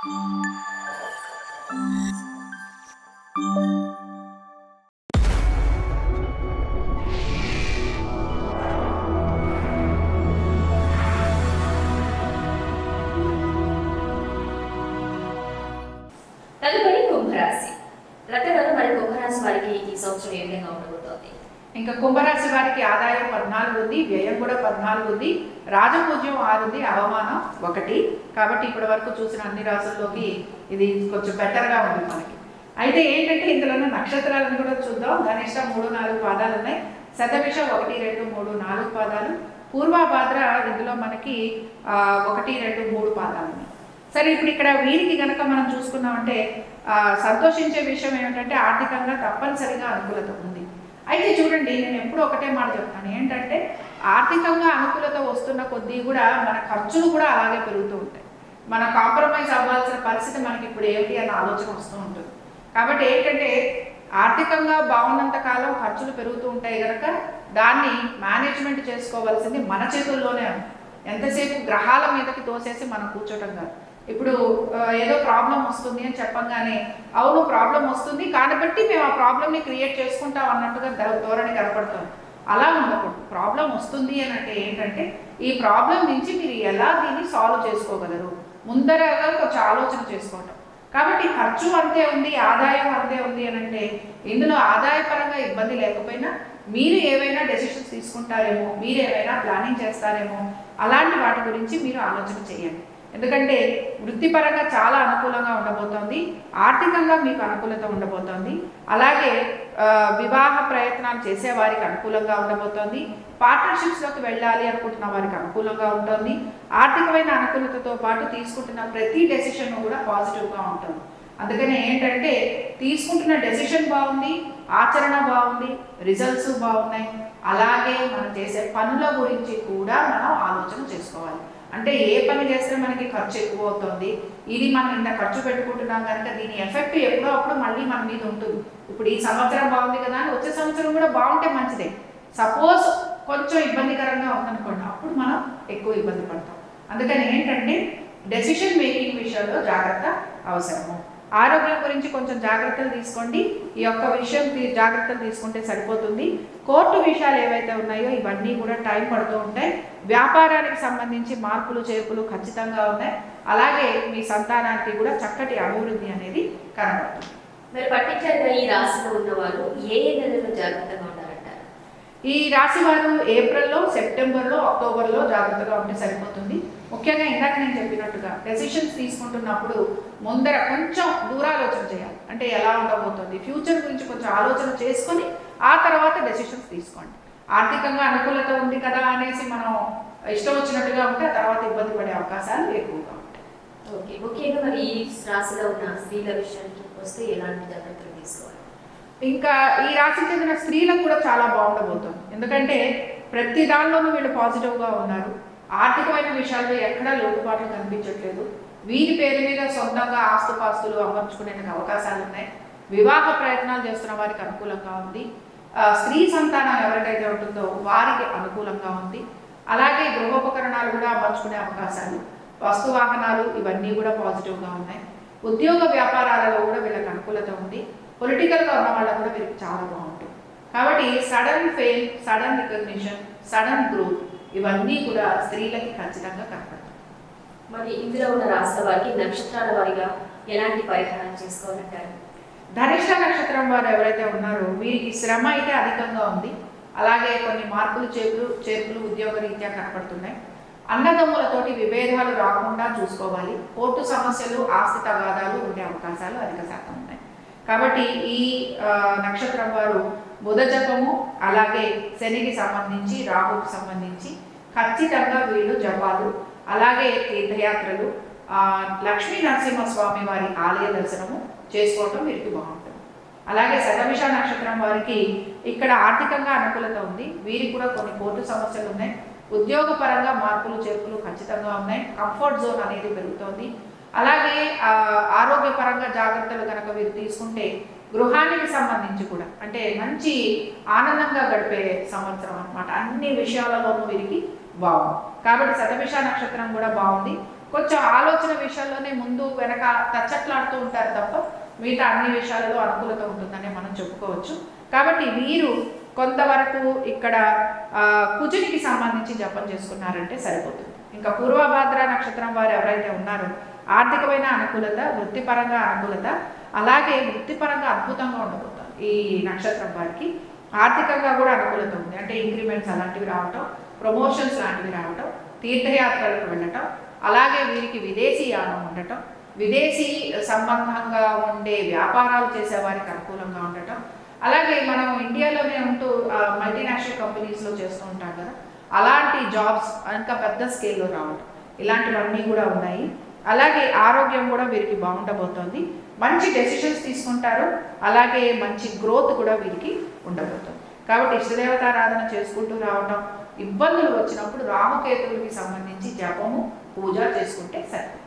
తదుపరి కుంభరాశి. రకరకాల మరి కుంభరాశి వారికి ఈ సంవత్సరం ఏ విధంగా ఉండబోతోంది? ఇంకా కుంభరాశి వారికి ఆదాయం పద్నాలుగు ఉంది వ్యయం కూడా పద్నాలుగు ఉంది రాజపూజ్యం ఆరు ఉంది అవమానం ఒకటి. కాబట్టి ఇప్పటి వరకు చూసిన అన్ని రాసుల్లోకి ఇది కొంచెం బెటర్గా ఉంది మనకి. అయితే ఏంటంటే ఇందులో నక్షత్రాలను కూడా చూద్దాం. ధనిష్ట మూడు నాలుగు పాదాలు ఉన్నాయి. శతభిష ఒకటి రెండు మూడు నాలుగు పాదాలు. పూర్వభాద్ర ఇందులో మనకి ఒకటి రెండు మూడు పాదాలు ఉన్నాయి. సరే ఇప్పుడు ఇక్కడ వీరికి గనక మనం చూసుకున్నామంటే సంతోషించే విషయం ఏమిటంటే ఆర్థికంగా తప్పనిసరిగా అనుకూలత ఉంది. అయితే చూడండి నేను ఎప్పుడూ ఒకటే మాట చెప్తాను. ఏంటంటే ఆర్థికంగా అనుకూలత వస్తున్న కొద్దీ కూడా మన ఖర్చులు కూడా అలాగే పెరుగుతూ ఉంటాయి. మన కాంప్రమైజ్ అవ్వాల్సిన పరిస్థితి మనకి ఇప్పుడు ఏమిటి అన్న ఆలోచన వస్తూ ఉంటుంది. కాబట్టి ఏంటంటే ఆర్థికంగా బాగున్నంత కాలం ఖర్చులు పెరుగుతూ ఉంటాయి కనుక దాన్ని మేనేజ్మెంట్ చేసుకోవాల్సింది మన చేతుల్లోనే ఉంది ఎంతసేపు గ్రహాల మీదకి తోసేసి మనం కూర్చోటం కాదు. ఇప్పుడు ఏదో ప్రాబ్లం వస్తుంది అని చెప్పంగానే అవును ప్రాబ్లం వస్తుంది కాబట్టి మేము ఆ ప్రాబ్లమ్ని క్రియేట్ చేసుకుంటాం అన్నట్టుగా ధోరణి కనపడుతుంది. అలా ఉండకూడదు. ప్రాబ్లం వస్తుంది అని అంటే ఏంటంటే ఈ ప్రాబ్లం నుంచి మీరు ఎలా దీన్ని సాల్వ్ చేసుకోగలరు? ముందరగా కొంచెం ఆలోచన చేసుకోవటం. కాబట్టి ఖర్చు అంతే ఉంది ఆదాయం అంతే ఉంది అని అంటే ఇందులో ఆదాయపరంగా ఇబ్బంది లేకపోయినా మీరు ఏవైనా డెసిషన్స్ తీసుకుంటారేమో మీరు ఏవైనా ప్లానింగ్ చేస్తారేమో అలాంటి వాటి గురించి మీరు ఆలోచన చేయండి. ఎందుకంటే వృత్తిపరంగా చాలా అనుకూలంగా ఉండబోతోంది ఆర్థికంగా మీకు అనుకూలత ఉండబోతోంది అలాగే వివాహ ప్రయత్నాలు చేసే వారికి అనుకూలంగా ఉండబోతోంది పార్ట్నర్షిప్స్లోకి వెళ్ళాలి అనుకుంటున్న వారికి అనుకూలంగా ఉంటుంది ఆర్థికమైన అనుకూలతతో పాటు తీసుకుంటున్న ప్రతి డెసిషన్ కూడా పాజిటివ్గా ఉంటుంది. అందుకనే ఏంటంటే తీసుకుంటున్న డెసిషన్ బాగుంది ఆచరణ బాగుంది రిజల్ట్స్ బాగున్నాయి అలాగే మనం చేసే పనుల గురించి కూడా మనం ఆలోచన చేసుకోవాలి. అంటే ఏ పని చేస్తే మనకి ఖర్చు ఎక్కువ అవుతుంది ఇది మనం ఇంత ఖర్చు పెట్టుకుంటున్నాం కనుక దీని ఎఫెక్ట్ ఎప్పుడో అప్పుడు మళ్ళీ మన మీద ఉంటుంది. ఇప్పుడు ఈ సంవత్సరం బాగుంది కదా అని వచ్చే సంవత్సరం కూడా బాగుంటే మంచిదే. సపోజ్ కొంచెం ఇబ్బందికరంగా ఉందనుకోండి అప్పుడు మనం ఎక్కువ ఇబ్బంది పడతాం. అందుకని ఏంటంటే డెసిషన్ మేకింగ్ విషయంలో జాగ్రత్త అవసరము. ఆరోగ్యం గురించి కొంచెం జాగ్రత్తలు తీసుకోండి. ఈ యొక్క విషయం జాగ్రత్తలు తీసుకుంటే సరిపోతుంది. కోర్టు విషయాలు ఏవైతే ఉన్నాయో ఇవన్నీ కూడా టైం పడుతూ ఉంటాయి. వ్యాపారానికి సంబంధించి మార్పులు చేర్పులు ఖచ్చితంగా ఉన్నాయి. అలాగే మీ సంతానానికి కూడా చక్కటి అభివృద్ధి అనేది కనబడుతుంది. మరి పట్టించారుగా ఈ రాశిలో ఉన్నవారు ఏ ఏ నెలలో జాగ్రత్తగా ఉండాలంటారు? ఈ రాశి వారు ఏప్రిల్లో సెప్టెంబర్లో అక్టోబర్లో జాగ్రత్తగా ఉంటే సరిపోతుంది. ముఖ్యంగా ఇందాక నేను చెప్పినట్టుగా డెసిషన్స్ తీసుకుంటున్నప్పుడు ముందర కొంచెం దూరాలోచన చేయాలి. అంటే ఎలా ఉండబోతుంది? ఫ్యూచర్ గురించి కొంచెం ఆలోచన చేసుకొని ఆ తర్వాత డెసిషన్స్ తీసుకోండి. ఆర్థికంగా అనుకూలత ఉంది కదా అనేసి మనం ఇష్టం వచ్చినట్టుగా ఉంటే తర్వాత ఇబ్బంది పడే అవకాశాలు ఎక్కువగా ఉంటాయి. ఓకే. ముఖ్యంగా మరి ఈ రాశిలో ఉన్న స్త్రీల విషయానికి వస్తే ఎలాంటి జాగ్రత్తలు తీసుకోవాలి? ఇంకా ఈ రాశికి చెందిన స్త్రీలకు కూడా చాలా బాగుండబోతుంది. ఎందుకంటే ప్రతి దానిలోనూ వీళ్ళు పాజిటివ్గా ఉన్నారు. ఆర్థికమైన విషయాల్లో ఎక్కడా లోటుపాట్లు కనిపించట్లేదు. వీరి పేరు మీద సొంతంగా ఆస్తుపాస్తులు అమర్చుకునే అవకాశాలు ఉన్నాయి వివాహ ప్రయత్నాలు చేస్తున్న వారికి అనుకూలంగా ఉంది. స్త్రీ సంతానం ఎవరికైతే ఉంటుందో వారికి అనుకూలంగా ఉంది. అలాగే గృహోపకరణాలు కూడా అమర్చుకునే అవకాశాలు వస్తు వాహనాలు ఇవన్నీ కూడా పాజిటివ్గా ఉన్నాయి. ఉద్యోగ వ్యాపారాలలో కూడా వీళ్ళకి అనుకూలత ఉంది. పొలిటికల్గా ఉన్న వాళ్ళకు కూడా వీరికి చాలా బాగుంటుంది. కాబట్టి sudden fame sudden recognition sudden growth ఇవన్నీ కూడా స్త్రీలకి ఖచ్చితంగా కనపడతాయి. మరి ఇందులో ఉన్న రాశుల వారికి నక్షత్రాల వారిగా ఎలాంటి పరిహారం చేసుకోవాలంటారు ధనిష్ట నక్షత్రం వారు ఎవరైతే ఉన్నారో వీరికి శ్రమ అయితే అధికంగా ఉంది. అలాగే కొన్ని మార్పులు చేర్పులు ఉద్యోగ రీత్యా కనపడుతున్నాయి. అన్నదమ్ములతోటి విభేదాలు రాకుండా చూసుకోవాలి. కోర్టు సమస్యలు ఆస్తి తగాదాలు ఉండే అవకాశాలు అధిక శాతం ఉన్నాయి. కాబట్టి ఈ నక్షత్రం వారు జపము అలాగే శనికి సంబంధించి రాహుకు సంబంధించి ఖచ్చితంగా వీళ్ళు జపాలు. అలాగే తీర్థయాత్రలు లక్ష్మీ లక్ష్మీ నరసింహస్వామి వారి ఆలయ దర్శనము చేసుకోవటం వీరికి బాగుంటుంది. అలాగే శతభిష నక్షత్రం వారికి ఇక్కడ ఆర్థికంగా అనుకూలత ఉంది. వీరికి కూడా కొన్ని కోర్టు సమస్యలు ఉన్నాయి. ఉద్యోగపరంగా మార్పులు చేర్పులు ఖచ్చితంగా ఉన్నాయి. కంఫర్ట్ జోన్ అనేది పెరుగుతోంది. అలాగే ఆరోగ్యపరంగా జాగ్రత్తలు కనుక వీరు తీసుకుంటే గృహానికి సంబంధించి కూడా. అంటే మంచి ఆనందంగా గడిపే సంవత్సరం అనమాట అన్ని విషయాలలోనూ వీరికి బాగుంది. కాబట్టి శతభిష నక్షత్రం కూడా బాగుంది. కొంచెం ఆలోచన విషయాల్లోనే ముందు వెనక తచ్చట్లాడుతూ ఉంటారు తప్ప మిగతా అన్ని విషయాలలో అనుకూలత ఉంటుందని మనం చెప్పుకోవచ్చు. కాబట్టి వీరు కొంతవరకు ఇక్కడ కుజునికి సంబంధించి జపం చేసుకున్నారంటే సరిపోతుంది. ఇంకా పూర్వభాద్ర నక్షత్రం వారు ఎవరైతే ఉన్నారో ఆర్థికమైన అనుకూలత వృత్తిపరంగా అనుకూలత అలాగే వృత్తిపరంగా అద్భుతంగా ఉండబోతుంది ఈ నక్షత్రం వారికి. ఆర్థికంగా కూడా అనుకూలత ఉంది. అంటే ఇంక్రిమెంట్స్ అలాంటివి రావటం ప్రమోషన్స్ లాంటివి రావటం తీర్థయాత్రలకు వెళ్ళటం అలాగే వీరికి విదేశీ యానం ఉండటం విదేశీ సంబంధంగా ఉండే వ్యాపారాలు చేసే వారికి అనుకూలంగా ఉండటం. అలాగే మనం ఇండియాలోనే ఉంటూ మల్టీనేషనల్ కంపెనీస్లో చేస్తూ ఉంటాం కదా అలాంటి జాబ్స్ ఇంకా పెద్ద స్కేల్లో రావటం. ఇలాంటివన్నీ కూడా ఉన్నాయి. అలాగే ఆరోగ్యం కూడా వీరికి బాగుండబోతోంది. మంచి డెసిషన్స్ తీసుకుంటారు. అలాగే మంచి గ్రోత్ కూడా వీరికి ఉండబోతుంది. కాబట్టి ఇష్టదేవతారాధన చేసుకుంటూ రావటం ఇబ్బందులు వచ్చినప్పుడు రామకేతువులకి సంబంధించి జపము పూజ చేసుకుంటే సరిపోతుంది.